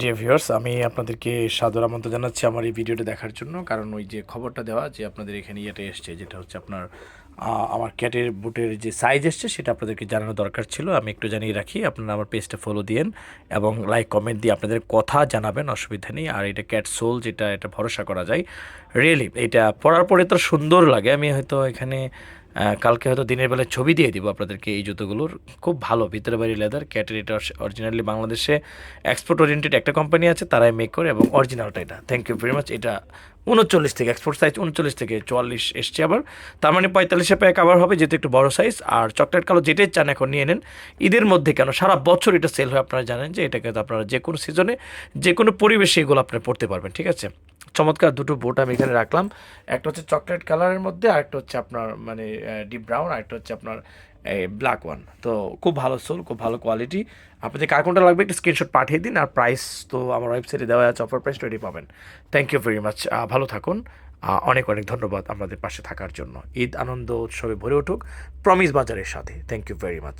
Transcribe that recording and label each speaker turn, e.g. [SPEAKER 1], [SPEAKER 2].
[SPEAKER 1] Dear viewers আমি আপনাদেরকে সাদর আমন্ত্রণ জানাচ্ছি আমার এই ভিডিওটা দেখার জন্য। কারণ ওই যে খবরটা দেওয়া যে আপনাদের এখানে ইয়েটা এসছে, যেটা হচ্ছে আপনার আমার ক্যাটের বুটের যে সাইজ এসছে সেটা আপনাদেরকে জানানো দরকার ছিল। আমি একটু জানিয়ে রাখি, আপনারা আমার পেজটা ফলো দিয়েন এবং লাইক কমেন্ট দিয়ে আপনাদের কথা জানাবেন, অসুবিধা নেই। আর এটা ক্যাট সোল যেটা, এটা ভরসা করা যায়। রিয়েলি এটা পরার পরে তো সুন্দর লাগে। আমি হয়তো এখানে কালকে হয়তো দিনের বেলায় ছবি দিয়ে দিব আপনাদেরকে এই জুতোগুলোর। খুব ভালো, ভিতরে বাড়ি লেদার ক্যাটের এটা অরিজিনালি বাংলাদেশে এক্সপোর্ট ওরিয়েন্টেড একটা কোম্পানি আছে, তারাই মেক করে এবং অরিজিনালটা এটা। থ্যাংক ইউ ভেরি মাচ এটা উনচল্লিশ থেকে এক্সপোর্ট সাইজ উনচল্লিশ থেকে চুয়াল্লিশ এসছে আবার। তার মানে পঁয়তাল্লিশে প্যাক আবার হবে, যেহেতু একটু বড় সাইজ আর চকলেট কালো যেটাই চান এখন নিয়ে নেন, ঈদের মধ্যে কেন? সারা বছর এটা সেল হয়, আপনারা জানেন যে এটাকে আপনারা যে কোনো সিজনে যে কোনো পরিবেশে এগুলো আপনারা পড়তে পারবেন, ঠিক আছে? চমৎকার দুটো বোট আমি এখানে রাখলাম। একটা হচ্ছে চকলেট কালারের মধ্যে, আরেকটা হচ্ছে আপনার মানে ডিপ ব্রাউন, আরেকটা হচ্ছে আপনার, এই ব্ল্যাক ওয়ান। তো খুব ভালো সোল, খুব ভালো কোয়ালিটি। আপনাদের কার কোনটা লাগবে একটু স্ক্রিনশট পাঠিয়ে দিন আর প্রাইস তো আমার ওয়েবসাইটে দেওয়া আছে, অফার প্রাইস রেডি পাবেন। থ্যাংক ইউ ভেরি মাচ ভালো থাকুন। অনেক অনেক ধন্যবাদ আমাদের পাশে থাকার জন্য। ঈদ আনন্দ উৎসবে ভরে উঠুক। প্রমিস বাজারের সাথে। Thank you very much